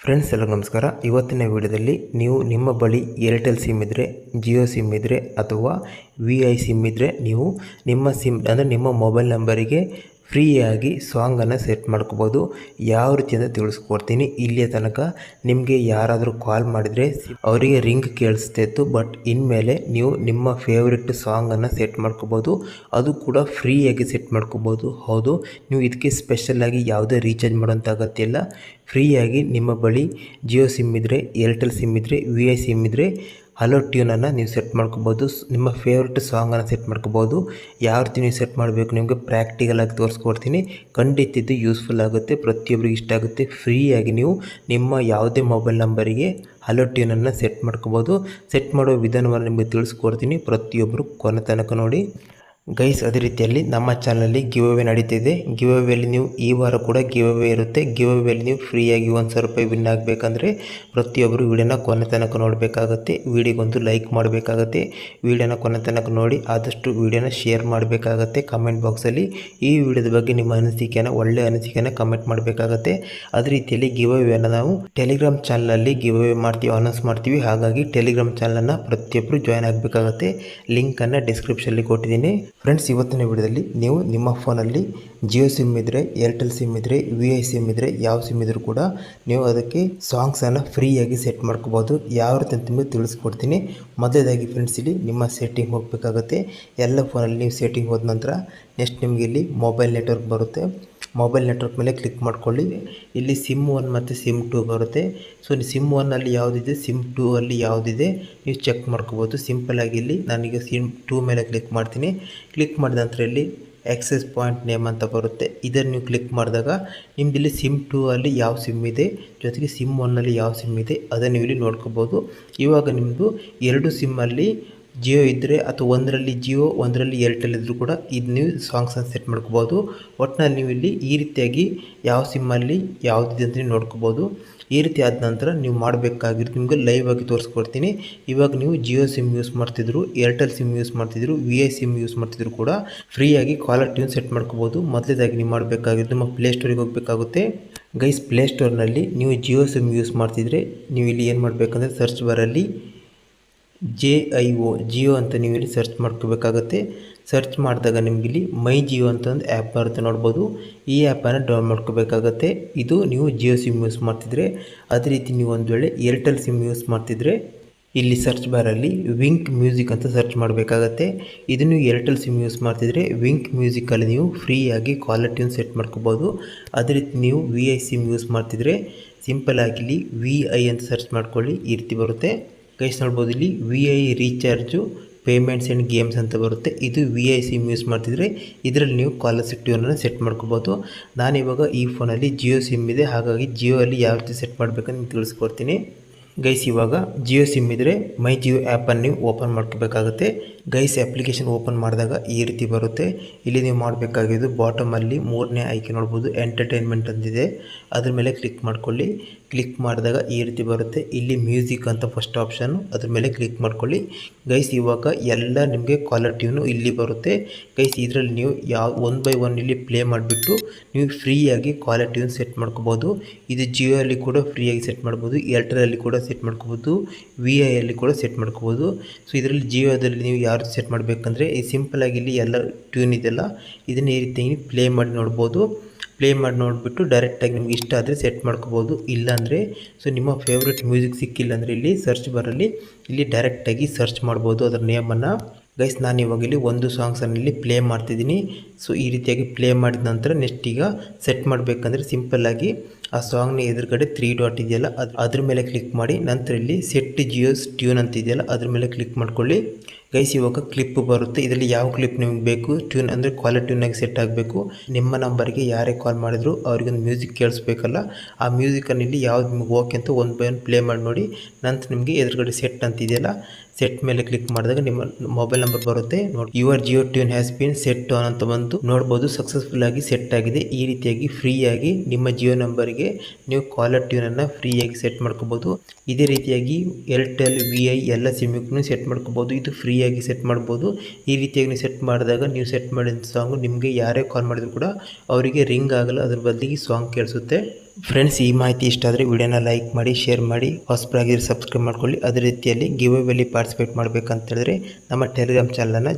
Friends ಎಲ್ಲ ನಮಸ್ಕಾರ. ಇವತ್ತಿನ ವಿಡಿಯೋದಲ್ಲಿ ನೀವು ನಿಮ್ಮ ಬಳಿ ಏರ್ಟೆಲ್ ಸಿಮ್ ಇದ್ದರೆ ಜಿಯೋ ಸಿಮ್ ಇದ್ದರೆ ಅಥವಾ ವಿ ಐ ಸಿಮ್ ಇದ್ದರೆ ನೀವು ನಿಮ್ಮ ಸಿಮ್ ಅಂದರೆ ನಿಮ್ಮ ಮೊಬೈಲ್ ನಂಬರಿಗೆ ಫ್ರೀಯಾಗಿ ಸಾಂಗನ್ನು ಸೆಟ್ ಮಾಡ್ಕೋಬೋದು. ಯಾವ ರೀತಿ ಅಂತ ತಿಳಿಸ್ಕೊಡ್ತೀನಿ. ಇಲ್ಲಿಯ ತನಕ ನಿಮಗೆ ಯಾರಾದರೂ ಕಾಲ್ ಮಾಡಿದರೆ ಅವರಿಗೆ ರಿಂಗ್ ಕೇಳಿಸ್ತಾ ಇತ್ತು. ಬಟ್ ಇನ್ಮೇಲೆ ನೀವು ನಿಮ್ಮ ಫೇವ್ರೆಟ್ ಸಾಂಗನ್ನು ಸೆಟ್ ಮಾಡ್ಕೋಬೋದು. ಅದು ಕೂಡ ಫ್ರೀಯಾಗಿ ಸೆಟ್ ಮಾಡ್ಕೋಬೋದು. ಹೌದು, ನೀವು ಇದಕ್ಕೆ ಸ್ಪೆಷಲಾಗಿ ಯಾವುದೇ ರೀಚಾರ್ಜ್ ಮಾಡೋಂಥ ಅಗತ್ಯ ಇಲ್ಲ. ಫ್ರೀಯಾಗಿ ನಿಮ್ಮ ಬಳಿ ಜಿಯೋ ಸಿಮ್ ಇದ್ದರೆ ಏರ್ಟೆಲ್ ಸಿಮ್ ಇದ್ದರೆ ವಿ ಐ ಸಿಮ್ ಇದ್ದರೆ ಹಲೋ ಟ್ಯೂನನ್ನು ನೀವು ಸೆಟ್ ಮಾಡ್ಕೋಬೋದು. ನಿಮ್ಮ ಫೇವ್ರೆಟ್ ಸಾಂಗನ್ನು ಸೆಟ್ ಮಾಡ್ಕೋಬೋದು. ಯಾವ ರೀತಿ ನೀವು ಸೆಟ್ ಮಾಡಬೇಕು ನಿಮಗೆ ಪ್ರಾಕ್ಟಿಕಲಾಗಿ ತೋರಿಸ್ಕೊಡ್ತೀನಿ. ಖಂಡಿತ ಇದು ಯೂಸ್ಫುಲ್ ಆಗುತ್ತೆ. ಪ್ರತಿಯೊಬ್ಬರಿಗೆ ಇಷ್ಟ ಆಗುತ್ತೆ. ಫ್ರೀಯಾಗಿ ನೀವು ನಿಮ್ಮ ಯಾವುದೇ ಮೊಬೈಲ್ ನಂಬರಿಗೆ ಹಲೋ ಟ್ಯೂನನ್ನು ಸೆಟ್ ಮಾಡ್ಕೋಬೋದು. ಸೆಟ್ ಮಾಡೋ ವಿಧಾನವನ್ನು ನಿಮಗೆ ತಿಳಿಸ್ಕೊಡ್ತೀನಿ. ಪ್ರತಿಯೊಬ್ಬರು ಕೊನೆ ತನಕ ನೋಡಿ. ಗೈಸ್, ಅದೇ ರೀತಿಯಲ್ಲಿ ನಮ್ಮ ಚಾನಲಲ್ಲಿ ಗಿವ್ ಅವೇ ನಡೀತಿದೆ. ಗಿವ್ ಅವೇಲಿ ನೀವು ಈ ವಾರ ಕೂಡ ಗಿವ್ ಅವೇ ಇರುತ್ತೆ. ಗಿವ್ ಅವೇಲಿ ನೀವು ಫ್ರೀಯಾಗಿ ಒಂದು ಸಾವಿರ ರೂಪಾಯಿ ವಿನ್ ಆಗಬೇಕಂದ್ರೆ ಪ್ರತಿಯೊಬ್ಬರು ವೀಡಿಯೋನ ಕೊನೆ ತನಕ ನೋಡಬೇಕಾಗತ್ತೆ. ವೀಡಿಯೋಗೊಂದು ಲೈಕ್ ಮಾಡಬೇಕಾಗತ್ತೆ. ವೀಡಿಯೋನ ಕೊನೆ ತನಕ ನೋಡಿ ಆದಷ್ಟು ವಿಡಿಯೋನ ಶೇರ್ ಮಾಡಬೇಕಾಗತ್ತೆ. ಕಮೆಂಟ್ ಬಾಕ್ಸಲ್ಲಿ ಈ ವಿಡಿಯೋದ ಬಗ್ಗೆ ನಿಮ್ಮ ಅನಿಸಿಕೆನ, ಒಳ್ಳೆ ಅನಿಸಿಕೆನ ಕಮೆಂಟ್ ಮಾಡಬೇಕಾಗತ್ತೆ. ಅದೇ ರೀತಿಯಲ್ಲಿ ಗಿವ್ ಅವೇನ ನಾವು ಟೆಲಿಗ್ರಾಮ್ ಚಾನಲಲ್ಲಿ ಗಿವ್ ಅವೇ ಮಾಡ್ತೀವಿ ಅನೌನ್ಸ್ ಮಾಡ್ತೀವಿ. ಹಾಗಾಗಿ ಟೆಲಿಗ್ರಾಮ್ ಚಾನಲನ್ನು ಪ್ರತಿಯೊಬ್ಬರು ಜಾಯ್ನ್ ಆಗಬೇಕಾಗತ್ತೆ. ಲಿಂಕನ್ನು ಡಿಸ್ಕ್ರಿಪ್ಷನಲ್ಲಿ ಕೊಟ್ಟಿದ್ದೀನಿ. ಫ್ರೆಂಡ್ಸ್, ಇವತ್ತಿನ ವಿಡಿಯೋದಲ್ಲಿ ನೀವು ನಿಮ್ಮ ಫೋನಲ್ಲಿ ಜಿಯೋ ಸಿಮ್ ಇದ್ದರೆ ಏರ್ಟೆಲ್ ಸಿಮ್ ಇದ್ದರೆ ವಿ ಐ ಸಿಮ್ ಇದ್ದರೆ ಯಾವ ಸಿಮ್ ಇದ್ದರೂ ಕೂಡ ನೀವು ಅದಕ್ಕೆ ಸಾಂಗ್ಸನ್ನು ಫ್ರೀಯಾಗಿ ಸೆಟ್ ಮಾಡ್ಕೋಬೋದು. ಯಾವ ರೀತಿ ಅಂತ ನಿಮಗೆ ತಿಳಿಸ್ಕೊಡ್ತೀನಿ. ಮೊದಲೇದಾಗಿ ಫ್ರೆಂಡ್ಸ್, ಇಲ್ಲಿ ನಿಮ್ಮ ಸೆಟ್ಟಿಂಗ್ ಹೋಗಬೇಕಾಗುತ್ತೆ. ಎಲ್ಲ ಫೋನಲ್ಲಿ ನೀವು ಸೆಟ್ಟಿಂಗ್ ಹೋದ ನಂತರ ನೆಕ್ಸ್ಟ್ ನಿಮಗೆ ಇಲ್ಲಿ ಮೊಬೈಲ್ ನೆಟ್ವರ್ಕ್ ಬರುತ್ತೆ. ಮೊಬೈಲ್ ನೆಟ್ವರ್ಕ್ ಮೇಲೆ ಕ್ಲಿಕ್ ಮಾಡ್ಕೊಳ್ಳಿ. ಇಲ್ಲಿ ಸಿಮ್ ಒನ್ ಮತ್ತು ಸಿಮ್ ಟು ಬರುತ್ತೆ. ಸೊ ಸಿಮ್ ಒನ್ನಲ್ಲಿ ಯಾವುದಿದೆ? ಸಿಮ್ ಟೂ ಅಲ್ಲಿ ಯಾವುದಿದೆ? ನೀವು ಚೆಕ್ ಮಾಡ್ಕೋಬೋದು. ಸಿಂಪಲಾಗಿ ಇಲ್ಲಿ ನನಗೆ ಸಿಮ್ ಟೂ ಮೇಲೆ ಕ್ಲಿಕ್ ಮಾಡ್ತೀನಿ. ಕ್ಲಿಕ್ ಮಾಡಿದ ನಂತರ ಇಲ್ಲಿ ಆಕ್ಸೆಸ್ ಪಾಯಿಂಟ್ ನೇಮ್ ಅಂತ ಬರುತ್ತೆ. ಇದನ್ನು ನೀವು ಕ್ಲಿಕ್ ಮಾಡಿದಾಗ ನಿಮ್ದು ಇಲ್ಲಿ ಸಿಮ್ ಟೂ ಅಲ್ಲಿ ಯಾವ ಸಿಮ್ ಇದೆ? ಜೊತೆಗೆ ಸಿಮ್ ಒನ್ನಲ್ಲಿ ಯಾವ ಸಿಮ್ ಇದೆ? ಅದನ್ನು ನೀವು ಇಲ್ಲಿ ನೋಡ್ಕೋಬೋದು. ಇವಾಗ ನಿಮ್ಮದು ಎರಡು ಸಿಮ್ಮಲ್ಲಿ ಜಿಯೋ ಇದ್ದರೆ ಅಥವಾ ಒಂದರಲ್ಲಿ ಜಿಯೋ, ಒಂದರಲ್ಲಿ ಏರ್ಟೆಲ್ ಇದ್ದರೂ ಕೂಡ ಇದು ನೀವು ಸಾಂಗ್ಸನ್ನು ಸೆಟ್ ಮಾಡ್ಕೋಬೋದು. ಒಟ್ಟಿನಲ್ಲಿ ನೀವು ಇಲ್ಲಿ ಈ ರೀತಿಯಾಗಿ ಯಾವ ಸಿಮ್ಮಲ್ಲಿ ಯಾವುದಿದೆ ಅಂತ ನೀವು ನೋಡ್ಕೋಬೋದು. ಈ ರೀತಿ ಆದ ನಂತರ ನೀವು ಮಾಡಬೇಕಾಗಿರೋದು ನಿಮಗೆ ಲೈವ್ ಆಗಿ ತೋರಿಸ್ಕೊಡ್ತೀನಿ. ಇವಾಗ ನೀವು ಜಿಯೋ ಸಿಮ್ ಯೂಸ್ ಮಾಡ್ತಿದ್ರು, ಏರ್ಟೆಲ್ ಸಿಮ್ ಯೂಸ್ ಮಾಡ್ತಿದ್ರು ವಿ ಐ ಸಿಮ್ ಯೂಸ್ ಮಾಡ್ತಿದ್ರು ಕೂಡ ಫ್ರೀಯಾಗಿ ಕಾಲರ್ ಟ್ಯೂನ್ ಸೆಟ್ ಮಾಡ್ಕೋಬೋದು. ಮೊದಲೇದಾಗಿ ನೀವು ಮಾಡಬೇಕಾಗಿರೋದು ನಿಮ್ಮ ಪ್ಲೇಸ್ಟೋರಿಗೆ ಹೋಗಬೇಕಾಗುತ್ತೆ. ಗೈಸ್ ಪ್ಲೇಸ್ಟೋರ್ನಲ್ಲಿ ನೀವು ಜಿಯೋ ಸಿಮ್ ಯೂಸ್ ಮಾಡ್ತಿದ್ರೆ ನೀವು ಇಲ್ಲಿ ಏನು ಮಾಡಬೇಕಂದ್ರೆ ಸರ್ಚ್ ಬಾರಲ್ಲಿ ಜೆ ಐ ಒ ಜಿಯೋ ಅಂತ ನೀವು ಇಲ್ಲಿ ಸರ್ಚ್ ಮಾಡ್ಕೋಬೇಕಾಗತ್ತೆ. ಸರ್ಚ್ ಮಾಡಿದಾಗ ನಿಮ್ಗೆ ಇಲ್ಲಿ ಮೈ ಜಿಯೋ ಅಂತ ಒಂದು ಆ್ಯಪ್ ಬರುತ್ತೆ ನೋಡ್ಬೋದು. ಈ ಆ್ಯಪನ್ನು ಡೌನ್ ಮಾಡ್ಕೋಬೇಕಾಗತ್ತೆ. ಇದು ನೀವು ಜಿಯೋ ಸಿಮ್ ಯೂಸ್ ಮಾಡ್ತಿದ್ರೆ, ಅದೇ ರೀತಿ ನೀವು ಒಂದು ವೇಳೆ ಏರ್ಟೆಲ್ ಸಿಮ್ ಯೂಸ್ ಮಾಡ್ತಿದ್ರೆ, ಇಲ್ಲಿ ಸರ್ಚ್ ಬಾರಲ್ಲಿ ವಿಂಕ್ ಮ್ಯೂಸಿಕ್ ಅಂತ ಸರ್ಚ್ ಮಾಡಬೇಕಾಗತ್ತೆ. ಇದನ್ನು ಏರ್ಟೆಲ್ ಸಿಮ್ ಯೂಸ್ ಮಾಡ್ತಿದ್ರೆ ವಿಂಕ್ ಮ್ಯೂಸಿಕಲ್ಲಿ ನೀವು ಫ್ರೀಯಾಗಿ ಕ್ವಾಲಿಟಿಯನ್ನು ಟ್ಯೂನ್ ಸೆಟ್ ಮಾಡ್ಕೋಬೋದು. ಅದೇ ರೀತಿ ನೀವು ವಿ ಐ ಸಿಮ್ ಯೂಸ್ ಮಾಡ್ತಿದ್ರೆ ಸಿಂಪಲ್ ಇಲ್ಲಿ ವಿ ಐ ಅಂತ ಸರ್ಚ್ ಮಾಡ್ಕೊಳ್ಳಿ, ಈ ರೀತಿ ಬರುತ್ತೆ. ಗೈಸ್ ನೋಡ್ಬೋದು ಇಲ್ಲಿ V I recharge payments and games ಅಂತ ಬರುತ್ತೆ. ಇದು ವಿ ಐ ಸಿಮ್ ಯೂಸ್ ಮಾಡ್ತಿದ್ರೆ ಇದರಲ್ಲಿ ನೀವು ಕಾಲರ್ ಟ್ಯೂನನ್ನು ಸೆಟ್ ಮಾಡ್ಕೋಬೋದು. ನಾನಿವಾಗ ಈ ಫೋನಲ್ಲಿ ಜಿಯೋ ಸಿಮ್ ಇದೆ. ಹಾಗಾಗಿ ಜಿಯೋ ಅಲ್ಲಿ ಯಾವ ರೀತಿ ಸೆಟ್ ಮಾಡಬೇಕಂತ ತಿಳಿಸ್ಕೊಡ್ತೀನಿ. ಗೈಸ್ ಇವಾಗ ಜಿಯೋ ಸಿಮ್ ಇದ್ದರೆ ಮೈ ಜಿಯೋ ಆ್ಯಪನ್ನು ನೀವು ಓಪನ್ ಮಾಡ್ಕೋಬೇಕಾಗುತ್ತೆ. ಗೈಸ್ ಅಪ್ಲಿಕೇಶನ್ ಓಪನ್ ಮಾಡಿದಾಗ ಈ ರೀತಿ ಬರುತ್ತೆ. ಇಲ್ಲಿ ನೀವು ಮಾಡಬೇಕಾಗಿದ್ದು ಬಾಟಮಲ್ಲಿ ಮೂರನೇ ಆಯ್ಕೆ ನೋಡ್ಬೋದು. ಎಂಟರ್ಟೈನ್ಮೆಂಟ್ ಅಂತಿದೆ. ಅದ್ರ ಮೇಲೆ ಕ್ಲಿಕ್ ಮಾಡ್ಕೊಳ್ಳಿ. ಕ್ಲಿಕ್ ಮಾಡಿದಾಗ ಈ ರೀತಿ ಬರುತ್ತೆ. ಇಲ್ಲಿ ಮ್ಯೂಸಿಕ್ ಅಂತ ಫಸ್ಟ್ ಆಪ್ಷನ್ನು ಅದ್ರ ಮೇಲೆ ಕ್ಲಿಕ್ ಮಾಡ್ಕೊಳ್ಳಿ. ಗೈಸ್ ಇವಾಗ ಎಲ್ಲ ನಿಮಗೆ ಕಾಲರ್ ಟ್ಯೂನು ಇಲ್ಲಿ ಬರುತ್ತೆ. ಗೈಸ್ ಇದರಲ್ಲಿ ನೀವು ಯಾವ ಒನ್ ಬೈ ಒನ್ ಇಲ್ಲಿ ಪ್ಲೇ ಮಾಡಿಬಿಟ್ಟು ನೀವು ಫ್ರೀಯಾಗಿ ಕಾಲರ್ ಟ್ಯೂನ್ ಸೆಟ್ ಮಾಡ್ಕೋಬೋದು. ಇದು ಜಿಯೋ ಅಲ್ಲಿ ಕೂಡ ಫ್ರೀಯಾಗಿ ಸೆಟ್ ಮಾಡ್ಬೋದು. ಏರ್ಟೆಲಲ್ಲಿ ಕೂಡ ಸೆಟ್ ಮಾಡ್ಕೋಬೋದು. ವಿ ಅಲ್ಲಿ ಕೂಡ ಸೆಟ್ ಮಾಡ್ಕೋಬೋದು. ಸೊ ಇದರಲ್ಲಿ ಜಿಯೋದಲ್ಲಿ ನೀವು ಯಾವ ರೀತಿ ಸೆಟ್ ಮಾಡಬೇಕಂದ್ರೆ, ಈ ಸಿಂಪಲಾಗಿ ಇಲ್ಲಿ ಎಲ್ಲ ಟ್ಯೂನ್ ಇದೆಲ್ಲ ಇದನ್ನ ಈ ರೀತಿ ಪ್ಲೇ ಮಾಡಿ ನೋಡ್ಬೋದು. ಪ್ಲೇ ಮಾಡಿ ನೋಡಿಬಿಟ್ಟು ಡೈರೆಕ್ಟಾಗಿ ನಿಮ್ಗೆ ಇಷ್ಟ ಆದರೆ ಸೆಟ್ ಮಾಡ್ಕೋಬೋದು. ಇಲ್ಲಾಂದರೆ ಸೊ ನಿಮ್ಮ ಫೇವ್ರೆಟ್ ಮ್ಯೂಸಿಕ್ ಸಿಕ್ಕಿಲ್ಲ ಅಂದರೆ ಇಲ್ಲಿ ಸರ್ಚ್ ಬರಲ್ಲಿ ಇಲ್ಲಿ ಡೈರೆಕ್ಟಾಗಿ ಸರ್ಚ್ ಮಾಡ್ಬೋದು ಅದರ ನೇಮನ್ನು ಗೈಸ್ ನಾನು ಇವಾಗ ಇಲ್ಲಿ ಒಂದು ಸಾಂಗ್ಸನ್ನು ಇಲ್ಲಿ ಪ್ಲೇ ಮಾಡ್ತಿದ್ದೀನಿ. ಸೊ ಈ ರೀತಿಯಾಗಿ ಪ್ಲೇ ಮಾಡಿದ ನಂತರ ನೆಕ್ಸ್ಟ್ ಈಗ ಸೆಟ್ ಮಾಡಬೇಕಂದ್ರೆ ಸಿಂಪಲ್ಲಾಗಿ ಆ ಸಾಂಗ್ನ ಎದುರುಗಡೆ ತ್ರೀ ಡಾಟ್ ಇದೆಯಲ್ಲ, ಅದು ಅದ್ರ ಮೇಲೆ ಕ್ಲಿಕ್ ಮಾಡಿ, ನಂತರ ಇಲ್ಲಿ ಸೆಟ್ ಜಿಯೋಸ್ ಟ್ಯೂನ್ ಅಂತ ಇದೆಯಲ್ಲ ಅದ್ರ ಮೇಲೆ ಕ್ಲಿಕ್ ಮಾಡ್ಕೊಳ್ಳಿ. ಗೈಸ್, ಇವಾಗ ಕ್ಲಿಪ್ ಬರುತ್ತೆ. ಇದರಲ್ಲಿ ಯಾವ ಕ್ಲಿಪ್ ನಿಮ್ಗೆ ಬೇಕು? ಟ್ಯೂನ್ ಅಂದರೆ ಕಾಲರ್ ಟ್ಯೂನಾಗಿ ಸೆಟ್ ಆಗಬೇಕು. ನಿಮ್ಮ ನಂಬರ್ಗೆ ಯಾರೇ ಕಾಲ್ ಮಾಡಿದ್ರು ಅವ್ರಿಗೊಂದು ಮ್ಯೂಸಿಕ್ ಕೇಳಿಸ್ಬೇಕಲ್ಲ. ಆ ಮ್ಯೂಸಿಕನ್ನು ಇಲ್ಲಿ ಯಾವ್ದು ನಿಮ್ಗೆ ಓಕೆ ಅಂತ ಒಂದು ಬೈ ಒಂದು ಪ್ಲೇ ಮಾಡಿ ನೋಡಿ. ನಂತರ ನಿಮಗೆ ಎದುರುಗಡೆ ಸೆಟ್ ಅಂತ ಇದೆಯಲ್ಲ ಸೆಟ್ ಮೇಲೆ ಕ್ಲಿಕ್ ಮಾಡಿದಾಗ ನಿಮ್ಮ ಮೊಬೈಲ್ ನಂಬರ್ ಬರುತ್ತೆ. ನೋಡಿ your Jio tune has been set on ಅಂತ ಬಂತು ನೋಡಬಹುದು ಸಕ್ಸಸ್ಫುಲ್ ಆಗಿ ಸೆಟ್ ಆಗಿದೆ. ಈ ರೀತಿಯಾಗಿ ಫ್ರೀಯಾಗಿ ನಿಮ್ಮ ಜಿಯೋ ನಂಬರ್ಗೆ ನೀವು ಕಾಲರ್ ಟ್ಯೂನ್ ಅನ್ನು ಫ್ರೀಯಾಗಿ ಸೆಟ್ ಮಾಡ್ಕೋಬಹುದು ಇದೇ ರೀತಿಯಾಗಿ ಏರ್ಟೆಲ್ ವಿ ಐ ಎಲ್ಲ ಸಿಮ್ಗೂ ಸೆಟ್ ಮಾಡ್ಕೋಬಹುದು ಇದು ಫ್ರೀಯಾಗಿ ಸೆಟ್ ಮಾಡಬಹುದು ಈ ರೀತಿಯಾಗಿ ನೀವು ಸೆಟ್ ಮಾಡಿದಾಗ ನೀವು ಸೆಟ್ ಮಾಡಿದ ಸಾಂಗ್ ನಿಮಗೆ ಯಾರೇ ಕಾಲ್ ಮಾಡಿದ್ರು ಕೂಡ ಅವರಿಗೆ ರಿಂಗ್ ಆಗಲ್ಲ. ಅದ್ರ ಬದಲಿಗೆ ಸಾಂಗ್ ಕೇಳಿಸುತ್ತೆ. ಫ್ರೆಂಡ್ಸ್ ಈ ಮಾಹಿತಿ ಇಷ್ಟ ಆದರೆ ವಿಡಿಯೋನ ಲೈಕ್ ಮಾಡಿ ಶೇರ್ ಮಾಡಿ ಹೊಸಬ್ರಾಗಿ ಸಬ್ಸ್ಕ್ರೈಬ್ ಮಾಡ್ಕೊಳ್ಳಿ. ಅದೇ ರೀತಿಯಲ್ಲಿ ಗಿವ್ ಅವೇಲಿ ಪಾರ್ಟಿಸಿಪೇಟ್ ಮಾಡಬೇಕಂತ ಹೇಳಿದ್ರೆ ನಮ್ಮ ಟೆಲಿಗ್ರಾಮ್ ಚಾನಲನ್ನು